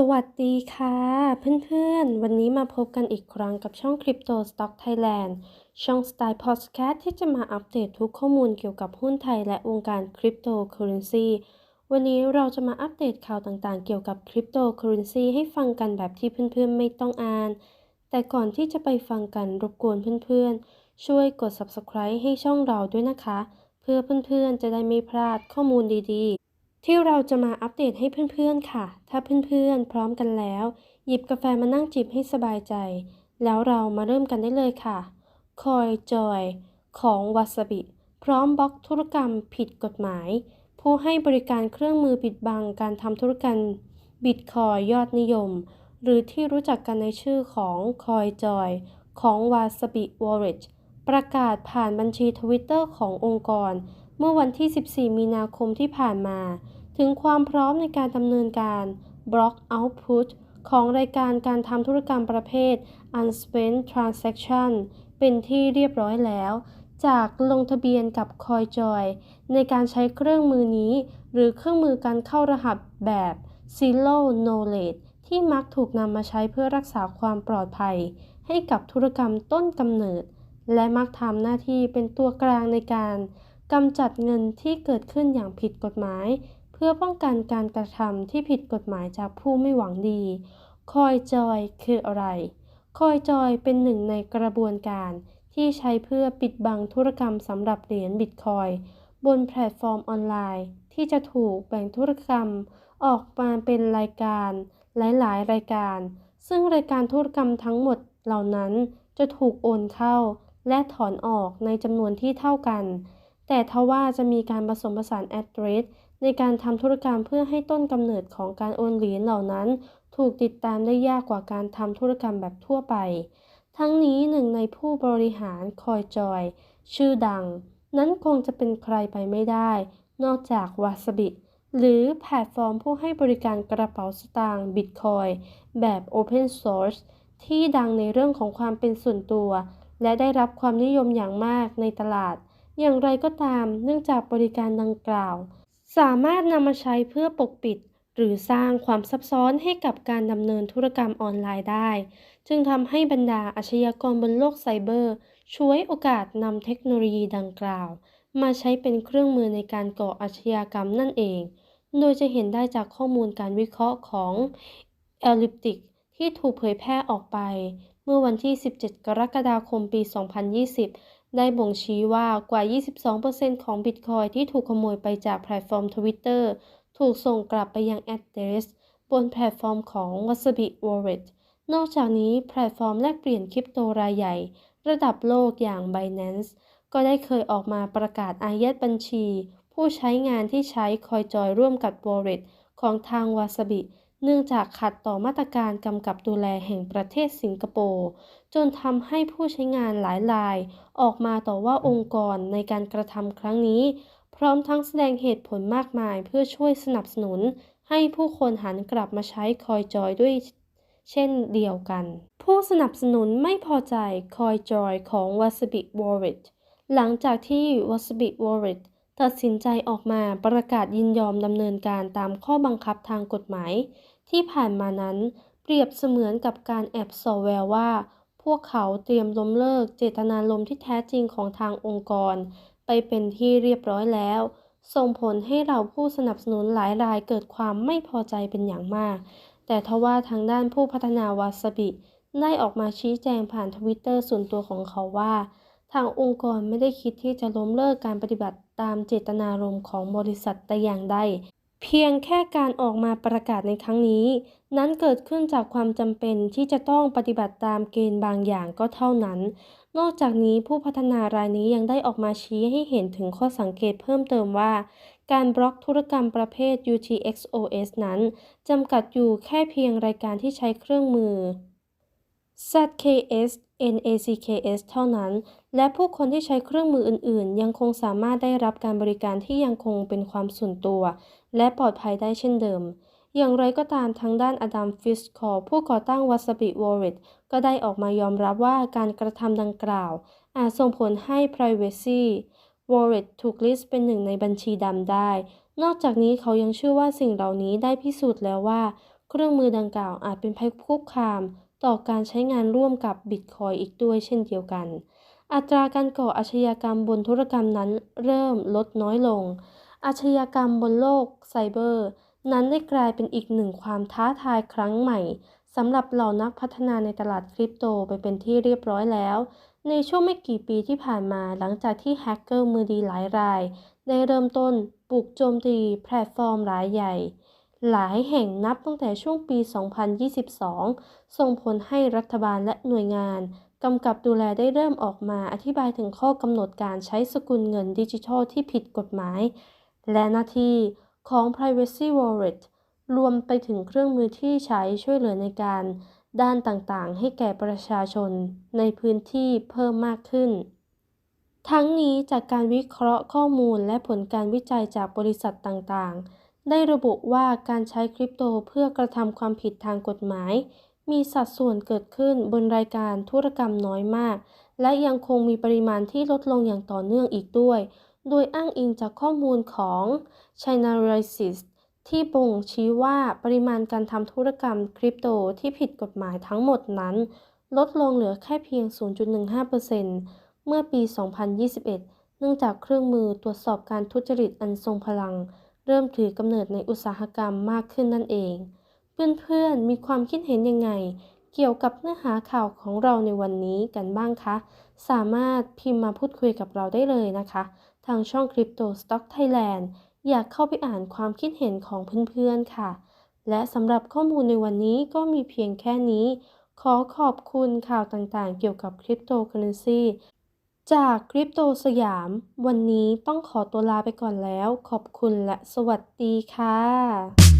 สวัสดีค่ะ เพื่อนๆ วันนี้มาพบกันอีกครั้งกับช่อง Crypto Stock Thailand ช่องสไตล์พอดแคสต์ที่จะมาอัปเดตทุกข้อมูลเกี่ยวกับหุ้นไทยและวงการคริปโตเคอเรนซีวันนี้เราจะมาอัปเดตข่าวต่างๆ เกี่ยวกับคริปโตเคอเรนซีให้ฟังกันแบบที่เพื่อนๆ ไม่ต้องอ่าน แต่ก่อนที่จะไปฟังกันรบกวนเพื่อนๆ ช่วยกด Subscribe ให้ช่องเราด้วยนะคะ เพื่อเพื่อนๆ จะได้ไม่พลาดข้อมูลดีๆ ที่เราจะมาอัปเดตให้เพื่อนๆค่ะ ถ้าเพื่อนๆ พร้อมกันแล้ว หยิบกาแฟมานั่งจิบให้สบายใจ แล้วเรามาเริ่มกันได้เลยค่ะ คอยจอย ของวาซาบิ พร้อมบล็อกธุรกรรมผิดกฎหมาย ผู้ให้บริการเครื่องมือปิดบังการทำธุรกรรมบิตคอยยอดนิยม หรือที่รู้จักกันในชื่อของคอยจอย ของวาซาบิวอลเ e ประกาศผ่านบัญชีทวิตเตอร์ขององค์กร เมื่อวันที่ 14 มีนาคมที่ผ่านมา ถึงความพร้อมในการดำเนินการ Block Output ของรายการการทำธุรกรรมประเภท Unspent Transaction เป็นที่เรียบร้อยแล้ว จากลงทะเบียนกับ CoinJoy ในการใช้เครื่องมือนี้ หรือเครื่องมือการเข้ารหัสแบบ Zero Knowledge ที่มักถูกนำมาใช้เพื่อรักษาความปลอดภัย ให้กับธุรกรรมต้นกำเนิด และมักทำหน้าที่เป็นตัวกลางในการ กำจัดเงินที่เกิดขึ้นอย่างผิดกฎหมาย เพื่อป้องกันการกระทำที่ผิดกฎหมายจากผู้ไม่หวังดี คอยจอยคืออะไร คอยจอยเป็นหนึ่งในกระบวนการที่ใช้เพื่อปิดบังธุรกรรมสำหรับเหรียญบิตคอยบนแพลตฟอร์มออนไลน์ ที่จะถูกแบ่งธุรกรรม ออกมาเป็นรายการ หลายๆ รายการ ซึ่งรายการธุรกรรมทั้งหมดเหล่านั้นจะถูกโอนเข้า และถอนออกในจำนวนที่เท่ากัน แต่ทว่าจะมีการผสมผสาน address ในการทำธุรกรรมเพื่อให้ต้นกำเนิดของการโอนเหรียญเหล่านั้น ถูกติดตามได้ยากกว่าการทำธุรกรรมแบบทั่วไป ทั้งนี้หนึ่งในผู้บริหารคอยจอย ชื่อดัง นั้นคงจะเป็นใครไปไม่ได้ นอกจากวาสบิ หรือแพลตฟอร์มผู้ให้บริการกระเป๋าสตางค์บิตคอยแบบ Open Source ที่ดังในเรื่องของความเป็นส่วนตัว และได้รับความนิยมอย่างมากในตลาด อย่างไรก็ตาม เนื่องจากบริการดังกล่าว สามารถนำมาใช้เพื่อปกปิด หรือสร้างความซับซ้อนให้กับการดำเนินธุรกรรมออนไลน์ได้ จึงทำให้บรรดาอาชญากรบนโลกไซเบอร์ ช่วยโอกาสนำเทคโนโลยีดังกล่าว มาใช้เป็นเครื่องมือในการก่ออาชญากรรมนั่นเอง โดยจะเห็นได้จากข้อมูลการวิเคราะห์ของ Elliptic ที่ถูกเผยแพร่ออกไป เมื่อวันที่ 17 กรกฎาคม ปี 2020 ได้บ่งชี้ว่ากว่า 22%ของบิตคอยที่ถูกขโมยไปจากแพลตฟอร์ม Twitter ถูกส่งกลับไปยัง address บนแพลตฟอร์มของ Wasabi Wallet นอกจากนี้แพลตฟอร์มแลกเปลี่ยนคริปโตรายใหญ่ ระดับโลกอย่าง Binance ก็ได้เคยออกมาประกาศอายัดบัญชี ผู้ใช้งานที่ใช้คอยจอยร่วมกับ Wallet ของทาง Wasabi เนื่องจากขัดต่อมาตรการกำกับดูแลแห่งประเทศสิงคโปร์จนทำให้ผู้ใช้งานหลายราย ออกมาต่อว่าองค์กรในการกระทำครั้งนี้ พร้อมทั้งแสดงเหตุผลมากมายเพื่อช่วยสนับสนุน ให้ผู้คนหันกลับมาใช้คอยจอยด้วยเช่นเดียวกัน ผู้สนับสนุนไม่พอใจคอยจอยของ Wasabi Wallet หลังจากที่ Wasabi Wallet ตัดสินใจออกมาประกาศยินยอมดำเนินการตามข้อบังคับทางกฎหมาย ที่ผ่านมานั้น เปรียบเสมือนกับการแอบสอแววว่า พวกเขาเตรียมล้มเลิกเจตนารมณ์ที่แท้จริงของทางองค์กร ไปเป็นที่เรียบร้อยแล้ว ส่งผลให้เราผู้สนับสนุนหลายรายเกิดความไม่พอใจเป็นอย่างมาก แต่ทว่าทางด้านผู้พัฒนาวาซาบิได้ออกมาชี้แจงผ่านทวิตเตอร์ส่วนตัวของเขาว่า ทางองค์กรไม่ได้คิดที่จะล้มเลิกการปฏิบัติตามเจตนารมณ์ของบริษัทแต่อย่างใด เพียงแค่การออกมาประกาศในครั้งนี้ นั้นเกิดขึ้นจากความจำเป็นที่จะต้องปฏิบัติตามเกณฑ์บางอย่างก็เท่านั้น นอกจากนี้ผู้พัฒนารายนี้ยังได้ออกมาชี้ให้เห็นถึงข้อสังเกตเพิ่มเติมว่า การบล็อกธุรกรรมประเภท UTXOS นั้นจำกัดอยู่แค่เพียงรายการที่ใช้เครื่องมือ ZKS NACKS เท่านั้น และผู้คนที่ใช้เครื่องมืออื่น ๆ ยังคงสามารถได้รับการบริการที่ยังคงเป็นความส่วนตัว และปลอดภัยได้เช่นเดิม อย่างไรก็ตามทางด้านอดัมฟิสคอร์ผู้ก่อตั้ง Wasabi Wallet ก็ได้ออกมายอมรับว่าการกระทำดังกล่าว อาจส่งผลให้ Privacy Wallet ถูกลิสต์เป็นหนึ่งในบัญชีดำได้ นอกจากนี้เขายังเชื่อว่าสิ่งเหล่านี้ได้พิสูจน์แล้วว่า เครื่องมือดังกล่าวอาจเป็นภัยคุกคาม ต่อการใช้งานร่วมกับบิตคอยอีกด้วยเช่นเดียวกัน อัตราการก่ออาชญากรรมบนธุรกรรมนั้นเริ่มลดน้อยลง อาชญากรรมบนโลกไซเบอร์ นั้นได้กลายเป็นอีกหนึ่งความท้าทายครั้งใหม่สำหรับเหล่านักพัฒนาในตลาดคริปโตไปเป็นที่เรียบร้อยแล้ว ในช่วงไม่กี่ปีที่ผ่านมาหลังจากที่แฮกเกอร์มือดีหลายราย ได้เริ่มต้นบุกโจมตีแพลตฟอร์มรายใหญ่ หลายแห่งนับตั้งแต่ช่วงปี 2022 ส่งผลให้รัฐบาลและหน่วยงานกำกับดูแลได้เริ่มออกมาอธิบายถึงข้อกำหนดการใช้สกุลเงินดิจิทัลที่ผิดกฎหมาย และหน้าที่ของ Privacy Wallet รวมไปถึงเครื่องมือที่ใช้ช่วยเหลือในการด้านต่างๆ ให้แก่ประชาชนในพื้นที่เพิ่มมากขึ้น ทั้งนี้จากการวิเคราะห์ข้อมูลและผลการวิจัยจากบริษัทต่างๆ ได้ระบุว่าการใช้คริปโตเพื่อกระทำความผิดทางกฎหมาย มีสัดส่วนเกิดขึ้นบนรายการธุรกรรมน้อยมาก และยังคงมีปริมาณที่ลดลงอย่างต่อเนื่องอีกด้วย โดยอ้างอิงจากข้อมูลของ Chainalysis ที่บ่งชี้ว่าปริมาณการทำธุรกรรมคริปโตที่ผิดกฎหมายทั้งหมดนั้น ลดลงเหลือแค่เพียง 0.15%เมื่อปี 2021 เนื่องจากเครื่องมือตรวจสอบการทุจริตอันทรงพลัง เริ่มถือกำเนิดในอุตสาหกรรมมากขึ้นนั่นเอง เพื่อนๆ มีความคิดเห็นยังไง เกี่ยวกับเนื้อหาข่าวของเราในวันนี้กันบ้างคะ สามารถพิมพ์มาพูดคุยกับเราได้เลยนะคะ ทางช่อง Crypto Stock Thailand อยากเข้าไปอ่านความคิดเห็นของเพื่อนๆค่ะ และสำหรับข้อมูลในวันนี้ก็มีเพียงแค่นี้ ขอขอบคุณข่าวต่างๆ เกี่ยวกับคริปโตเคอเรนซี จากคริปโตสยาม วันนี้ต้องขอตัวลาไปก่อนแล้ว ขอบคุณและสวัสดีค่ะ